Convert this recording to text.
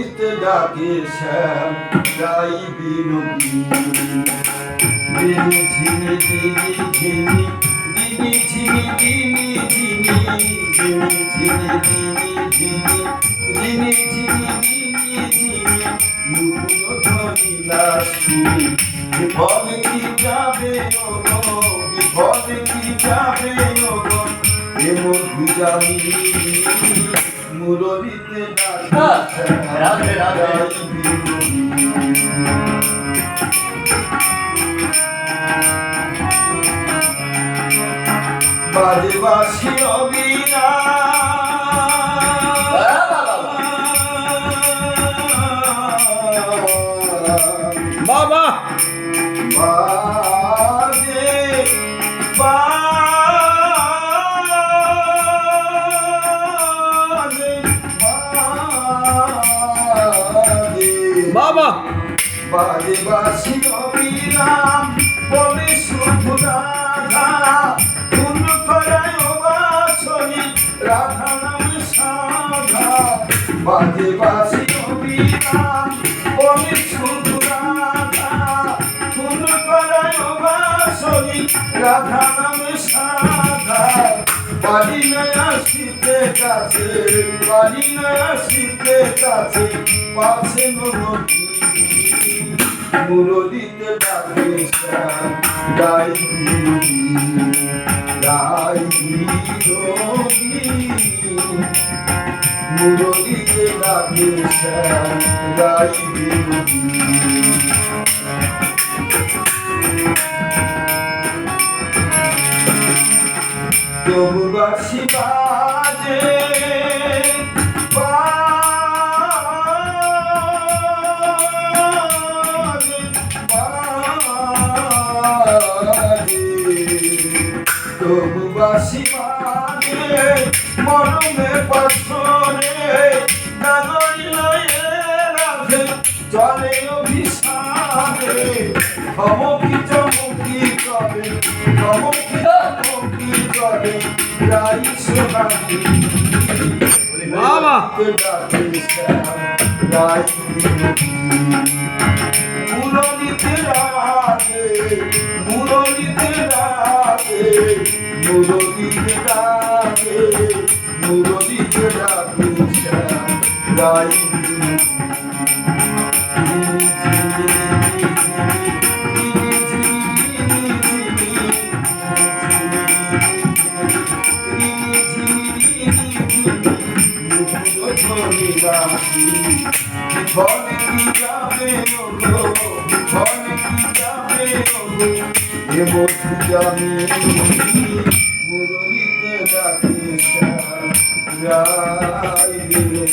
নদীতে ডাকে শ্যাম তাই বিনোদিনী ঝিনি ঝিনি ঝিনি দিদি ঝিনি দিনি ঝিনি ঝিনি ঝিনি দিনি ঝিনি ঝিনি ঝিনি দিনি ঝিনি মুখ ধরিলা শুনি বিপদ কি যাবে ওগো বিপদ কি যাবে ওগো এমন বুঝামি মুরলিতে রাধে রাধে। বাজে বাসি বাবা। বাবা। বাজে বাসি অবিরাম বলে শুধু রাধা খুন করায় ও বাসনি রাধা নাম সাধা রাধা নাম সাধা। পারি না আসিতে কাছে পারি না আসিতে কাছে পাশে নদী মুরলিতে ডাকে গাই গাই মুরলিতে ডাকে গাই তবু বাসি বাজে তবু বাসি বাজে মরমে রাধে চলে অভিশাপে। ধমকি চমকি করে ধমকি করে রাই সোনালি বাবা। ডাকে শ্যাম রাই মুরলিতে রাধে মুরলিতে রাধে মুরলিতে রাধে মুরলিতে রাধে করে রাখি ঘরে কি যাবে ওগো ঘরে কি যাবে ওগো এ বসে যাবে মুরলিতে ডাকে যাই রে